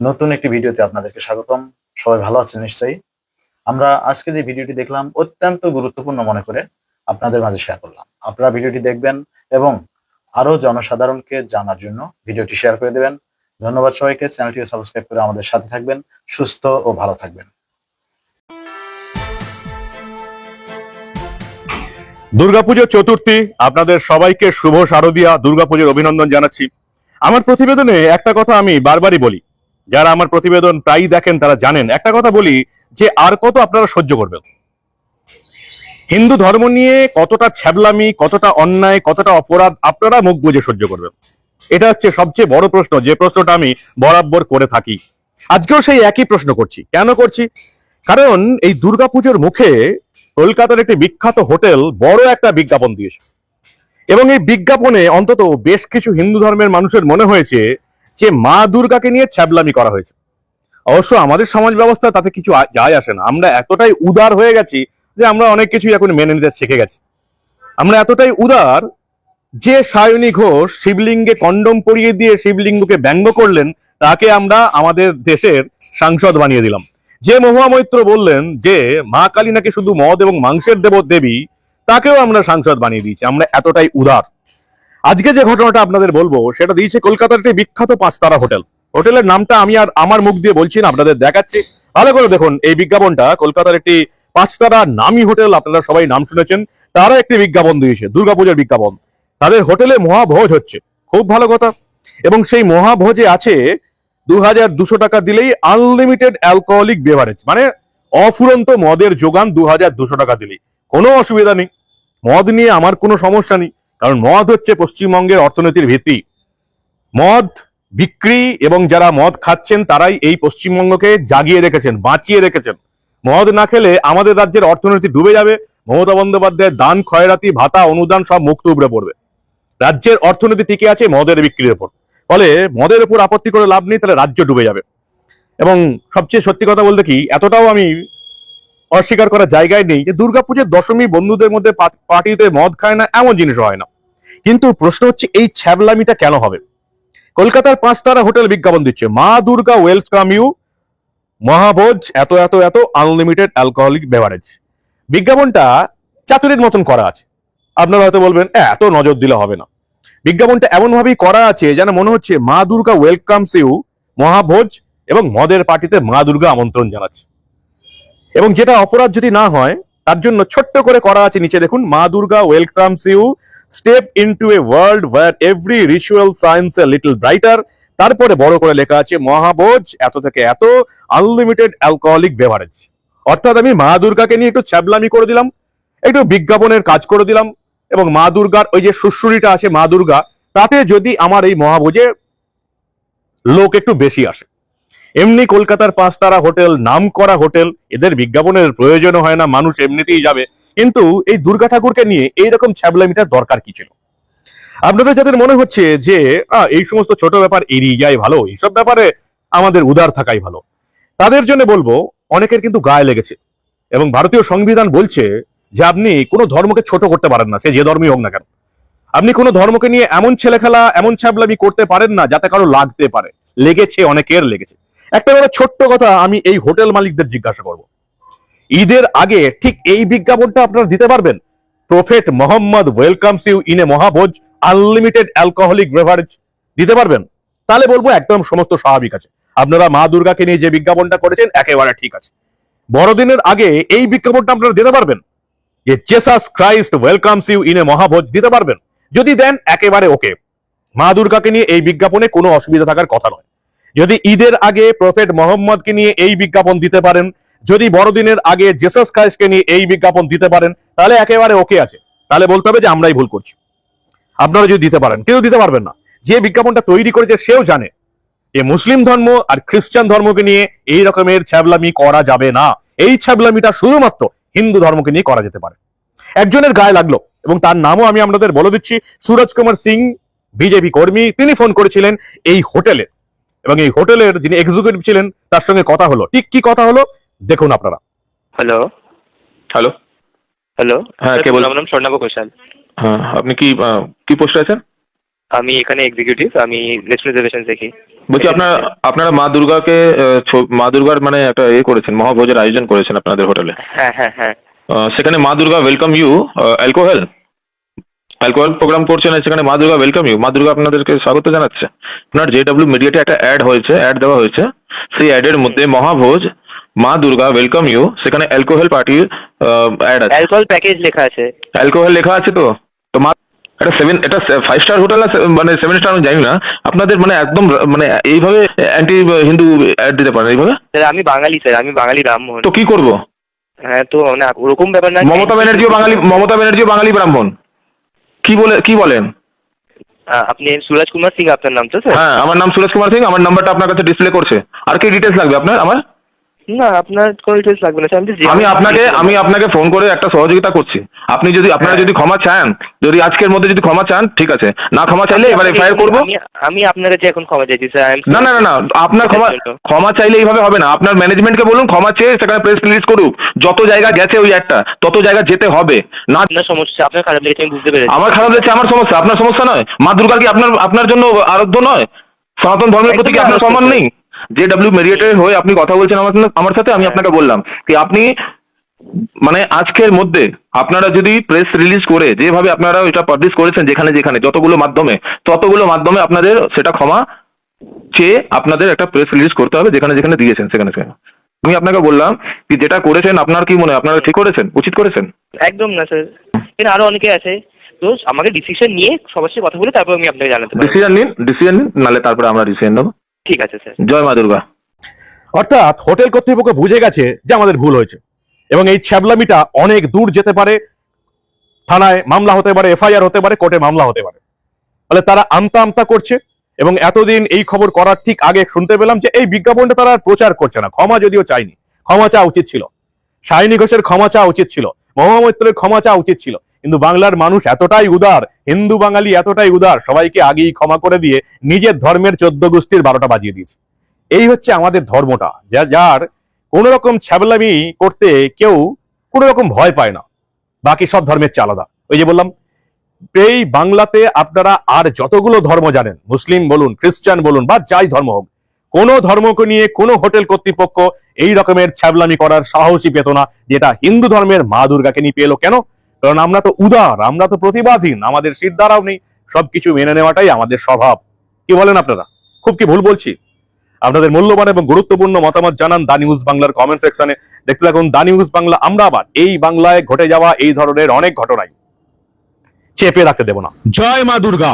নতুন একটি ভিডিওতে আপনাদেরকে স্বাগতম। সবাই ভালো আছেন নিশ্চয়ই? আমরা আজকে যে ভিডিওটি দেখলাম, অত্যন্ত গুরুত্বপূর্ণ মনে করে আপনাদের মাঝে শেয়ার করলাম। আপনারা ভিডিওটি দেখবেন এবং আরও জনসাধারণকে জানার জন্য ভিডিওটি শেয়ার করে দেবেন। ধন্যবাদ সবাইকে। চ্যানেলটিকে সাবস্ক্রাইব করে আমাদের সাথে থাকবেন। সুস্থ ও ভালো থাকবেন। দুর্গাপুজো চতুর্থী, আপনাদের সবাইকে শুভ শারদীয়া দুর্গাপুজোর অভিনন্দন জানাচ্ছি। আমার প্রতিবেদনে একটা কথা আমি বারবারই বলি। যারা আমার প্রতিবেদন প্রায়ই দেখেন, তারা জানেন। একটা কথা বলি যে আর কত আপনারা সহ্য করবেন। হিন্দু ধর্ম নিয়ে কতটা ছ্যাবলামি, কতটা অন্যায়, কতটা অপরাধ, আপনারা মুখ বুঝে সহ্য করবেন। এটা হচ্ছে সবচেয়ে বড় প্রশ্ন, যে প্রশ্নটা আমি বরাবর করে থাকি। আজকেও সেই একই প্রশ্ন করছি। কেন করছি? কারণ এই দুর্গাপুজোর মুখে কলকাতার একটি বিখ্যাত হোটেল বড় একটা বিজ্ঞাপন দিয়েছে। এবং এই বিজ্ঞাপনে অন্তত বেশ কিছু হিন্দু ধর্মের মানুষের মনে হয়েছে যে মা দুর্গাকে নিয়ে ছ্যাবলামি করা হয়েছে। অবশ্য আমাদের সমাজ ব্যবস্থা তাতে কিছু যায় আসে না। আমরা এতটাই উদার হয়ে গেছি যে আমরা অনেক কিছুই এখন মেনে নিতে শিখে গেছি। আমরা এতটাই উদার যে সায়নী ঘোষ শিবলিঙ্গে কন্ডম পরিয়ে দিয়ে শিবলিঙ্গকে ব্যঙ্গ করলেন, তাকে আমরা আমাদের দেশের সাংসদ বানিয়ে দিলাম। যে মহুয়া মৈত্র বললেন যে মা কালী নাকি শুধু মদ এবং মাংসের দেব দেবী তাকেও আমরা সাংসদ বানিয়ে দিয়েছি। আমরা এতটাই উদার। আজকে যে ঘটনাটা আপনাদের বলব, সেটা দিয়েছে কলকাতার একটি বিখ্যাত পাঁচতারা হোটেল। হোটেলের নামটা আমি আর আমার মুখ দিয়ে বলছি না, আপনাদের দেখাচ্ছি। ভালো করে দেখুন, এই বিজ্ঞাপনটা কলকাতার একটি পাঁচতারা নামি হোটেল, আপনারা সবাই নাম শুনেছেন তারা একটি বিজ্ঞাপন দিয়েছে, দুর্গাপূজার বিজ্ঞাপন। তাদের হোটেলে মহাভোজ হচ্ছে, খুব ভালো কথা। এবং সেই মহাভোজে আছে দু হাজার দুশো টাকা দিলেই আনলিমিটেড অ্যালকোহলিক বেভারেজ মানে অফুরন্ত মদের যোগান দু হাজার দুশো টাকা দিলেই। কোনো অসুবিধা নেই। মদ নিয়ে আমার কোনো সমস্যা নেই। কারণ মদ হচ্ছে পশ্চিমবঙ্গের অর্থনীতির ভিত্তি। মদ বিক্রি এবং যারা মদ খাচ্ছেন, তারাই এই পশ্চিমবঙ্গকে জাগিয়ে রেখেছেন, বাঁচিয়ে রেখেছেন। মদ না খেলে আমাদের রাজ্যের অর্থনীতি ডুবে যাবে, মমতা বন্দ্যোপাধ্যায়ের দান খয়রাতি ভাতা, অনুদান সব মুক্ত উপরে পড়বে। রাজ্যের অর্থনীতি টিকে আছে মদের বিক্রির উপর ফলে মদের উপর আপত্তি করে লাভ নেই, তাহলে রাজ্য ডুবে যাবে। এবং সবচেয়ে সত্যি কথা বলতে কি, এতটাও আমি অস্বীকার করার জায়গায় নেই যে দুর্গাপুজোর দশমী বন্ধুদের মধ্যে পার্টিতে মদ খায় না, এমন জিনিস হয় না। কিন্তু প্রশ্ন হচ্ছে, এই ছ্যাবলামিটা কেন হবে? কলকাতার পাঁচ তারা হোটেল বিজ্ঞাপন দিচ্ছে, মা দুর্গা ওয়েলকাম ইউ, মহাভোজ, এত এত এত, আনলিমিটেড অ্যালকোহলিক বেভারেজ। বিজ্ঞাপনটা চাতুরির মতন করা আছে। আপনারা হয়তো বলবেন এত নজর দিলে হবে না। বিজ্ঞাপনটা এমনভাবেই করা আছে যেন মনে হচ্ছে, মা দুর্গা ওয়েলকামস ইউ, মহাভোজ এবং মদের পার্টিতে মা দুর্গা আমন্ত্রণ জানাচ্ছে। এবং যেটা অপরাধ যদি না হয়, তার জন্য ছোট্ট করে করা আছে, নিচে দেখুন, মা Durga welcomes you step into a world where every ritual science a little brighter তারপরে বড় করে লেখা আছে, মহাবোজ, এত থেকে এত আনলিমিটেড অ্যালকোহলিক বেভারেজ অর্থাৎ আমি মা দুর্গাকে নিয়ে একটু ছ্যাবলামি করে দিলাম, একটু বিজ্ঞাপনের কাজ করে দিলাম, এবং মা দুর্গার ওই যে সুশ্রুরিটা আছে মা দুর্গা, তাতে যদি আমার এই মহাভোজে লোক একটু বেশি আসে। এমনি কলকাতার পাঁচতারা হোটেল নাম করা হোটেল, এদের বিজ্ঞাপনের প্রয়োজন হয় না, মানুষ এমনিতেই যাবে। কিন্তু এই দুর্গা ঠাকুরকে নিয়ে এইরকম ছ্যাবলামিটার দরকার কি ছিল? আপনাদের যাদের মনে হচ্ছে যে এই সমস্ত ছোট ব্যাপার এড়িয়ে যায় ভালো, এইসব ব্যাপারে আমাদের উদার থাকাই ভালো। তাদের জন্য বলব, অনেকের কিন্তু গায়ে লেগেছে এবং ভারতীয় সংবিধান বলছে যে, আপনি কোনো ধর্মকে ছোট করতে পারেন না, সে যে ধর্মই হোক না কেন। আপনি কোনো ধর্মকে নিয়ে এমন ছেলে খেলা এমন ছ্যাবলামি করতে পারেন না, যাতে কারও লাগতে পারে। লেগেছে, অনেকের লেগেছে। একটা বড় ছোট্ট কথা আমি এই হোটেল মালিকদের জিজ্ঞাসা করব। ঈদের আগে ঠিক এই বিজ্ঞাপনটা আপনারা দিতে পারবেন। Prophet Muhammad welcomes you in a মহাভোজ unlimited alcoholic beverage দিতে পারবেন। তাহলে বলব একদম সমস্ত স্বাভাবিক আছে। আপনারা মা দুর্গাকে নিয়ে যে বিজ্ঞাপনটা করেছেন, একেবারে ঠিক আছে। বড়দিনের আগে এই বিজ্ঞাপনটা আপনারা দিতে পারবেন। যে Jesus Christ welcomes you in a মহাভোজ দিতে পারবেন। যদি দেন, একেবারে ওকে। মা দুর্গাকে নিয়ে এই বিজ্ঞাপনে কোনো অসুবিধা থাকার কথা নয়। যদি ঈদের আগে প্রফেট মোহাম্মদকে নিয়ে এই বিজ্ঞাপন দিতে পারেন যদি বড়দিনের আগে জেসাস ক্রাইস্টকে নিয়ে এই বিজ্ঞাপন দিতে পারেন, তাহলে একেবারে ওকে আছে। তাহলে বলতে হবে যে আমরাই ভুল করছি। আপনারা যদি দিতে পারেন, কেউ দিতে পারবেন না। যে বিজ্ঞাপনটা তৈরি করেছে সেও জানে যে মুসলিম ধর্ম আর খ্রিস্টান ধর্মকে নিয়ে এই রকমের ছ্যাবলামি করা যাবে না। এই ছ্যাবলামিটা শুধুমাত্র হিন্দু ধর্মকে নিয়ে করা যেতে পারে। একজনের গায়ে লাগল, এবং তার নামও আমি আপনাদের বলে দিচ্ছি, সুরজ কুমার সিং, বিজেপি কর্মী, তিনি ফোন করেছিলেন এই হোটেলে। এবং এই হোটেলের যিনি এক্সিকিউটিভ ছিলেন, তার সঙ্গে কথা হলো। ঠিক কি কথা হলো? দেখুন আপনারা। হ্যালো। হ্যালো। হ্যালো। হ্যাঁ, কে বল- আমার নাম স্বর্ণাভ ঘোষাল। হ্যাঁ আপনি কি কি পোস্টে আছেন? আমি এখানে এক্সিকিউটিভ আমি লিস্ট রিজার্ভেশন দেখি। বলছি আপনারা আপনারা মা দুর্গাকে মা দুর্গার মানে একটা এ করেছেন মহাভোজের আয়োজন করেছেন আপনাদের হোটেলে। হ্যাঁ হ্যাঁ হ্যাঁ। সেখানে মা Durga welcome you alcohol alcohol program করছেন সেখানে মা দুর্গা ওয়েলকাম ইউ মা দুর্গা আপনাদেরকে স্বাগত জানাচ্ছে। আপনার জেডব্লিউ মিডিয়াতে একটা অ্যাড হয়েছে অ্যাড দেওয়া হয়েছে। সেই অ্যাডের মধ্যে মহাভোজ মা দুর্গা ওয়েলকাম ইউ সেখানে অ্যালকোহল পার্টির অ্যাড আছে। অ্যালকোহল প্যাকেজ লেখা আছে। অ্যালকোহল লেখা আছে তো? তো মা এটা সেভেন এটা ফাইভ স্টার হোটেল আছে মানে সেভেন স্টার আমি জানি না। আপনাদের মানে একদম মানে এইভাবে অ্যান্টি হিন্দু অ্যাড দিতে পারেন এইভাবে? স্যার আমি বাঙালি স্যার আমি বাঙালি ব্রাহ্মণ। তো কি করব? হ্যাঁ তো মানে ওরকম ব্যাপার না মমতা ব্যানার্জিও বাঙালি মমতা ব্যানার্জিও বাঙালি ব্রাহ্মণ। কি বলে কি বলেন? আপনি সুরাজ কুমার সিং আপনার নাম তো স্যার হ্যাঁ আমার নাম সুরেশ কুমার সিং আমার নাম্বারটা আপনার কাছে ডিসপ্লে করছে। আর কি ডিটেলস লাগবে আপনার আমার? না আপনার কোনো ডিটেলস লাগবে না স্যার আমি just- আমি আপনাকে আমি আপনাকে ফোন করে একটা সহযোগিতা করছি। আপনি যদি আপনারা যদি ক্ষমা চান যদি আজকের মধ্যে যদি ক্ষমা চান ঠিক আছে। না ক্ষমা চাইলে এবার এফআইআর করব। আমি আমি আপনার কাছে এখন ক্ষমা চাইছি স্যার না না না না আপনার ক্ষমা ক্ষমা চাইলে এইভাবে হবে না। আপনার ম্যানেজমেন্টকে বলুন ক্ষমা চেয়ে সেখানে প্রেস রিলিজ করুক। যত জায়গা গেছে ওই একটা তত জায়গা যেতে হবে। না আপনার সমস্যা আপনার খারাপ লেগেছে আমি বুঝতে পেরেছি। আমার খারাপ লাগছে আমার সমস্যা আপনার সমস্যা নয়। মা দুর্গা কি আপনার আপনার জন্য আরাধ্য নয়? সনাতন ধর্মের প্রতি কি আপনার সম্মান নেই? যে ডাব্লিউ মেরিয়েটের হয়ে আপনি কথা বলছেন আমার আমার সাথে আমি আপনাকে বললাম কি আপনি মানে আজকের মধ্যে আপনারা যদি প্রেস রিলিজ করে যেভাবে আপনারা এটা পাবলিশ করেছেন যেখানে যেখানে যতগুলো মাধ্যমে ততগুলো মাধ্যমে আপনাদের সেটা ক্ষমা চেয়ে আপনাদের একটা প্রেস রিলিজ করতে হবে যেখানে যেখানে দিয়েছেন সেখানে সেখানে। আমি আপনাকে বললাম কি যেটা করেছেন আপনার কি মনে হয়? আপনারা ঠিক করেছেন? উচিত করেছেন? একদম না স্যার এখানে আরও অনেকে আছে। তো আমাকে ডিসিশন নিয়ে সবার সাথে কথা বলে তারপর আমি আপনাকে জানাতে ডিসিশন নিন ডিসিশন নিন নাহলে তারপরে আমরা ডিসিশন নেব। ঠিক আছে স্যার। জয় মা দুর্গা। অর্থাৎ হোটেল কর্তৃপক্ষ বুঝে গেছে যে আমাদের ভুল হয়েছে এবং এই ছ্যাবলামিটা অনেক দূর যেতে পারে থানায় মামলা হতে পারে এফআইআর হতে পারে কোর্টে মামলা হতে পারে। ফলে তারা আমতা আমতা করছে এবং এতদিন এই খবর করার ঠিক আগে শুনতে পেলাম যে এই বিজ্ঞাপনটা তারা আর প্রচার করছে না ক্ষমা যদিও চায়নি। ক্ষমা চাওয়া উচিত ছিল। সায়নী ঘোষের ক্ষমা চাওয়া উচিত ছিল। মহুয়া মৈত্রের ক্ষমা চাওয়া উচিত ছিল। কিন্তু বাংলার মানুষ এতটাই উদার, হিন্দু বাঙালি এতটাই উদার, সবাইকে আগেই ক্ষমা করে দিয়ে নিজের ধর্মের চোদ্দ গোষ্ঠীর বারোটা বাজিয়ে দিয়েছে। এই হচ্ছে আমাদের ধর্মটা, যা যার কোন রকম ছ্যাবলামি করতে কেউ কোন রকম ভয় পায় না। বাকি সব ধর্মের চেয়ে আলাদা। ওই যে বললাম, এই বাংলাতে আপনারা আর যতগুলো ধর্ম জানেন, মুসলিম বলুন, খ্রিস্টান বলুন, বা যাই ধর্ম হোক, কোন ধর্মকে নিয়ে কোনো হোটেল কর্তৃপক্ষ এই রকমের ছ্যাবলামি করার সাহসী পেত না, যেটা হিন্দু ধর্মের মা দুর্গাকে নিয়ে পেল। কেন? কারণ আমরা তো উদার, আমরা তো প্রতিবাদহীন আমাদের সিদ্ধারাও নেই, সবকিছু মেনে নেওয়াটাই আমাদের স্বভাব। কি বলেন আপনারা? খুব কি ভুল বলছি? আপনাদের মূল্যবান এবং গুরুত্বপূর্ণ মতামত জানান দা নিউজ বাংলার কমেন্ট সেকশনে দেখতে থাকুন দা নিউজ বাংলা, আমরা আবার এই বাংলায় ঘটে যাওয়া এই ধরনের অনেক ঘটনাই। চেপে রাখতে দেব না। জয় মা দুর্গা।